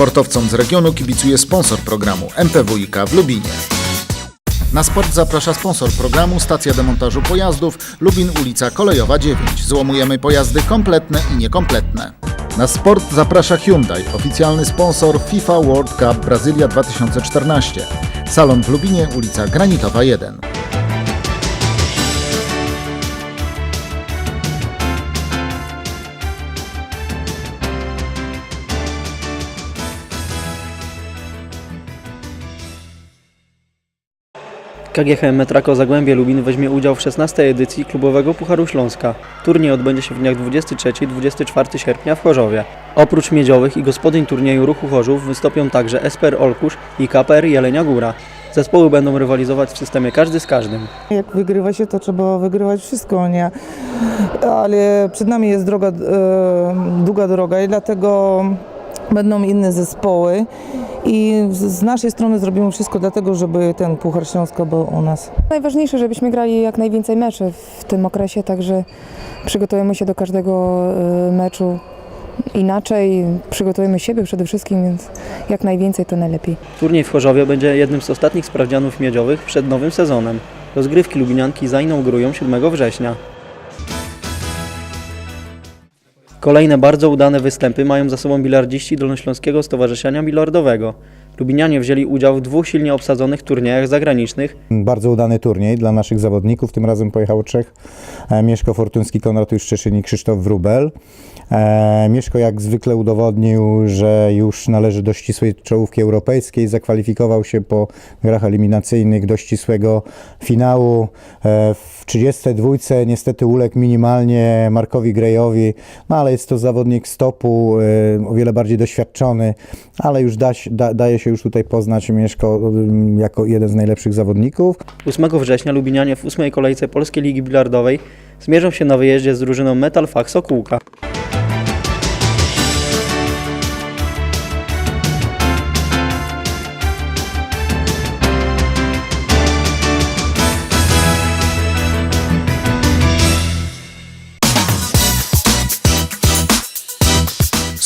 Sportowcom z regionu kibicuje sponsor programu MPWiK w Lubinie. Na sport zaprasza sponsor programu Stacja Demontażu Pojazdów Lubin ulica Kolejowa 9. Złomujemy pojazdy kompletne i niekompletne. Na sport zaprasza Hyundai, oficjalny sponsor FIFA World Cup Brazylia 2014. Salon w Lubinie, ulica Granitowa 1. KGHM Metrako Zagłębie Lubin weźmie udział w 16. edycji klubowego Pucharu Śląska. Turniej odbędzie się w dniach 23-24 sierpnia w Chorzowie. Oprócz miedziowych i gospodyń turnieju Ruchu Chorzów wystąpią także Esper Olkusz i KPR Jelenia Góra. Zespoły będą rywalizować w systemie każdy z każdym. Jak wygrywa się, to trzeba wygrywać wszystko, nie? Ale przed nami jest droga, e, długa droga i dlatego będą inne zespoły i z naszej strony zrobimy wszystko dlatego, żeby ten Puchar Śląska był u nas. Najważniejsze, żebyśmy grali jak najwięcej meczy w tym okresie, także przygotujemy się do każdego y, meczu inaczej, przygotujemy siebie przede wszystkim, więc jak najwięcej to najlepiej. Turniej w Chorzowie będzie jednym z ostatnich sprawdzianów miedziowych przed nowym sezonem. Rozgrywki lubinianki zainaugurują 7 września. Kolejne bardzo udane występy mają za sobą bilardziści Dolnośląskiego Stowarzyszenia Bilardowego. Lubinianie wzięli udział w dwóch silnie obsadzonych turniejach zagranicznych Bardzo udany turniej dla naszych zawodników. Tym razem pojechało trzech. E, Mieszko Fortuński, Konrad Juszczeszyn i Krzysztof Wrubel. E, Mieszko jak zwykle udowodnił, że już należy do ścisłej czołówki europejskiej. Zakwalifikował się po grach eliminacyjnych do ścisłego finału. E, W 32 niestety uległ minimalnie Markowi Grejowi, no ale jest to zawodnik stopu, o wiele bardziej doświadczony, ale już da, da, daje się już tutaj poznać Mieszko jako jeden z najlepszych zawodników. 8 września Lubinianie w ósmej kolejce Polskiej Ligi Bilardowej zmierzą się na wyjeździe z drużyną Metal Fach Sokółka.